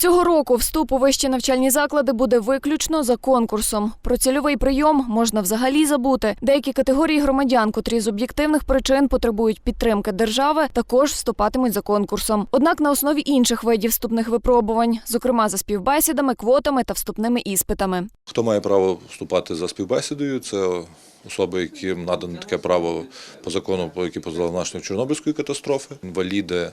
Цього року вступ у вищі навчальні заклади буде виключно за конкурсом. Про цільовий прийом можна взагалі забути. Деякі категорії громадян, котрі з об'єктивних причин потребують підтримки держави, також вступатимуть за конкурсом. Однак на основі інших видів вступних випробувань, зокрема за співбесідами, квотами та вступними іспитами. Хто має право вступати за співбесідою? Це особи, яким надано таке право по закону, по які наслідок Чорнобильської катастрофи, інваліди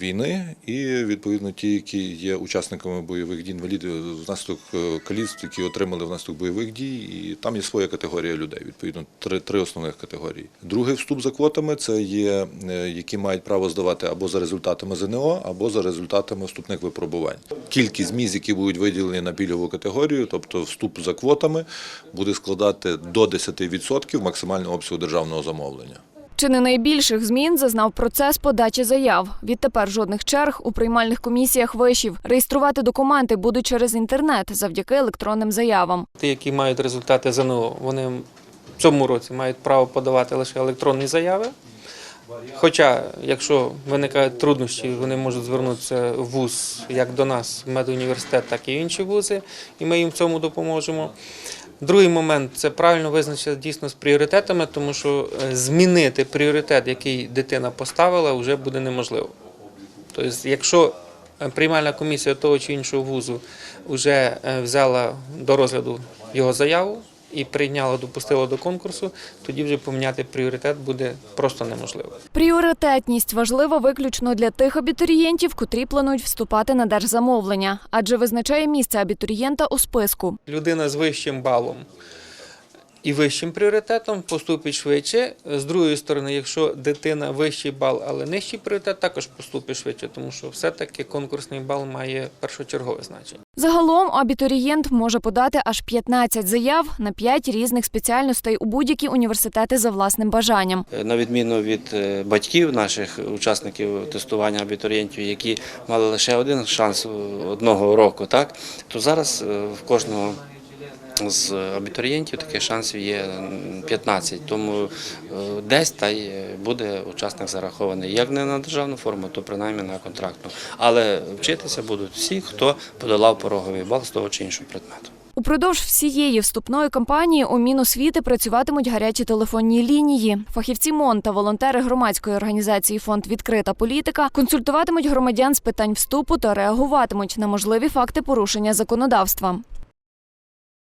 війни і відповідно ті, які є учасниками бойових дій, інваліди внаслідок е, каліцтв, які отримали внаслідок бойових дій. І там є своя категорія людей. Відповідно, три, три основних категорії. Другий вступ за квотами це є, е, які мають право здавати або за результатами ЗНО, або за результатами вступних випробувань. Кількість місць, які будуть виділені на пільгову категорію, тобто вступ за квотами, буде складати до 10% максимального обсягу державного замовлення. Чи не найбільших змін зазнав процес подачі заяв. Відтепер жодних черг у приймальних комісіях вишів. Реєструвати документи будуть через інтернет завдяки електронним заявам. Ті, які мають результати ЗНО, вони в цьому році мають право подавати лише електронні заяви. Хоча, якщо виникають труднощі, вони можуть звернутися в ВУЗ як до нас, медуніверситет, так і інші вузи, і ми їм в цьому допоможемо. Другий момент це правильно визначити дійсно з пріоритетами, тому що е, змінити пріоритет, який дитина поставила, вже буде неможливо. Тобто, якщо е, приймальна комісія того чи іншого вузу вже е, взяла до розгляду його заяву і прийняла, допустила до конкурсу, тоді вже поміняти пріоритет буде просто неможливо. Пріоритетність важлива виключно для тих абітурієнтів, котрі планують вступати на держзамовлення, адже визначає місце абітурієнта у списку. Людина з вищим балом і вищим пріоритетом поступить швидше. З другої сторони, якщо дитина вищий бал, але нижчий пріоритет, також поступить швидше, тому що все-таки конкурсний бал має першочергове значення. Загалом абітурієнт може подати аж 15 заяв на 5 різних спеціальностей у будь-які університети за власним бажанням. На відміну від е, батьків наших учасників тестування абітурієнтів, які мали лише один шанс е, одного року, так то зараз е, в кожного з абітурієнтів таких шансів є м, 15, тому е, десь та й буде учасник зарахований як не на державну форму, то принаймні на контрактну. Але вчитися будуть всі, хто подолав пороговий бал з того чи іншого предмету. Упродовж всієї вступної кампанії у Міносвіти працюватимуть гарячі телефонні лінії. Фахівці МОН та волонтери громадської організації Фонд Відкрита політика консультуватимуть громадян з питань вступу та реагуватимуть на можливі факти порушення законодавства.